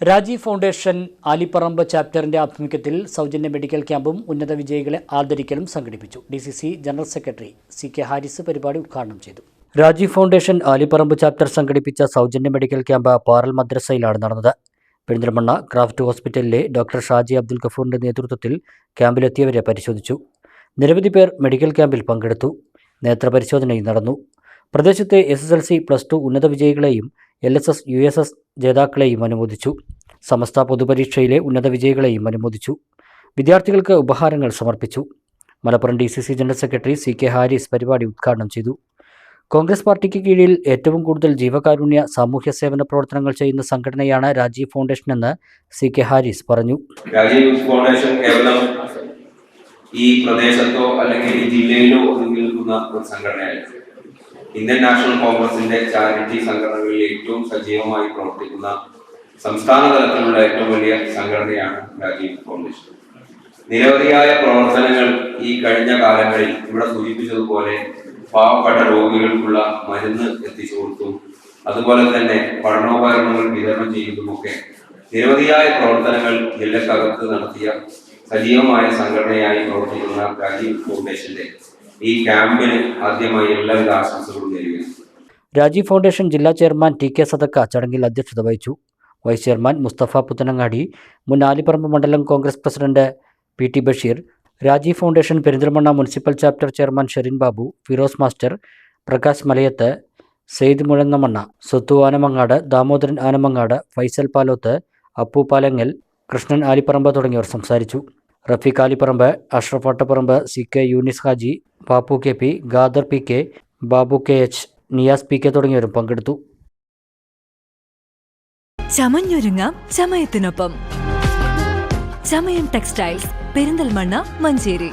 Rajeev foundation Aliparamba ചാപ്റ്ററിന്റെ ആഭിമുഖ്യത്തിൽ സൗജന്യ medical ക്യാമ്പും ഉന്നത വിജയികളെ ആദരിക്കലും സംഘടിപ്പിച്ചു. D C C general secretary C K Haris പരിപാടി ഉദ്ഘാടനം ചെയ്തു. രാജീവ് ഫൗണ്ടേഷൻ ആലിപ്പറമ്പ് ചാപ്റ്റർ സംഘടിപ്പിച്ച സൗജന്യ മെഡിക്കൽ ക്യാമ്പ് പാറൽ മദ്രസയിലാണ് നടന്നത്. പെരിന്തൽമണ്ണ ക്രാഫ്റ്റ് ഹോസ്പിറ്റലിലെ ഡോക്ടർ ഷാജി അബ്ദുൽ ഗഫൂറിന്റെ നേതൃത്വത്തിൽ ക്യാമ്പിലെത്തിയവരെ പരിശോധിച്ചു. നിരവധി പേർ മെഡിക്കൽ ക്യാമ്പിൽ പങ്കെടുത്തു. നേത്രപരിശോധനയും നടന്നു. പ്രദേശത്തെ S S L C plus two ഉന്നത വിജയികളെയും L S S U S S ജേതാക്കളെയും അനുമോദിച്ചു. സമസ്ത പൊതുപരീക്ഷയിലെ ഉന്നത വിജയികളെയും അനുമോദിച്ചു. വിദ്യാർത്ഥികൾക്ക് ഉപഹാരങ്ങൾ സമർപ്പിച്ചു. Malappuram D C C general secretary C K Haris പരിപാടി ഉദ്ഘാടനം ചെയ്തു. കോൺഗ്രസ് പാർട്ടിക്ക് കീഴിൽ ഏറ്റവും കൂടുതൽ ജീവകാരുണ്യ സാമൂഹ്യ സേവന പ്രവർത്തനങ്ങൾ ചെയ്യുന്ന സംഘടനയാണ് രാജീവ് ഫൗണ്ടേഷൻ എന്ന് സി കെ ഹാരിസ് പറഞ്ഞു. ഫൗണ്ടേഷൻ ഈ പ്രദേശത്തോ അല്ലെങ്കിൽ ഈ ജില്ലയിലോ ഒതുങ്ങി നിൽക്കുന്ന ഒരു സംഘടനയല്ല. ഇന്ത്യൻ നാഷണൽ കോൺഗ്രസിന്റെ ചാരിറ്റി സംഘടനകളിൽ ഏറ്റവും സജീവമായി പ്രവർത്തിക്കുന്ന സംസ്ഥാന തലത്തിലുള്ള ഏറ്റവും വലിയ സംഘടനയാണ് രാജീവ് ഫൗണ്ടേഷൻ നിരവധിയായ പ്രവർത്തനങ്ങൾ ഈ കഴിഞ്ഞ കാലങ്ങളിൽ ഇവിടെ സൂചിപ്പിച്ചതുപോലെ പാവപ്പെട്ട രോഗികൾക്കുള്ള മരുന്ന് എത്തിച്ചു കൊടുത്തും അതുപോലെ തന്നെ പഠനോപകരണങ്ങൾ വിതരണം ചെയ്യുന്നതുമൊക്കെ നിരവധിയായ പ്രവർത്തനങ്ങൾ ജില്ലക്കകത്ത് നടത്തിയ സജീവമായ സംഘടനയായി പ്രവർത്തിക്കുന്ന രാജീവ് ഫൗണ്ടേഷന്റെ ഈ ക്യാമ്പിന് ആദ്യമായി എല്ലാവിധ നേരുകയാണ് രാജീവ് ഫൗണ്ടേഷൻ ജില്ലാ ചെയർമാൻ ടി കെ സദക്ക ചടങ്ങിൽ അധ്യക്ഷത വഹിച്ചു. വൈസ് ചെയർമാൻ മുസ്തഫ പുത്തനങ്ങാടി മുൻ ആലിപ്പറമ്പ് മണ്ഡലം Congress president P T Basheer Rajiv foundation Perinthalmanna municipal chapter chairman Sherin Babu Firoz master Prakash Malayath Syed Muzhannamanna സ്വത്തു Anamangad Damodaran Anamangad Faisal Paloth Appu Palangal Krishnan Aliparamba തുടങ്ങിയവർ സംസാരിച്ചു. Rafeeq Alipparamba Ashraf Vattapparamba C K Yunis Haji Pappu K P Gadar P K Babu K H Niyas P K തുടങ്ങിയവരും പങ്കെടുത്തു. ചമഞ്ഞൊരുങ്ങാം ചമയത്തിനൊപ്പം. Chamayam textiles Perinthalmanna Manjeri.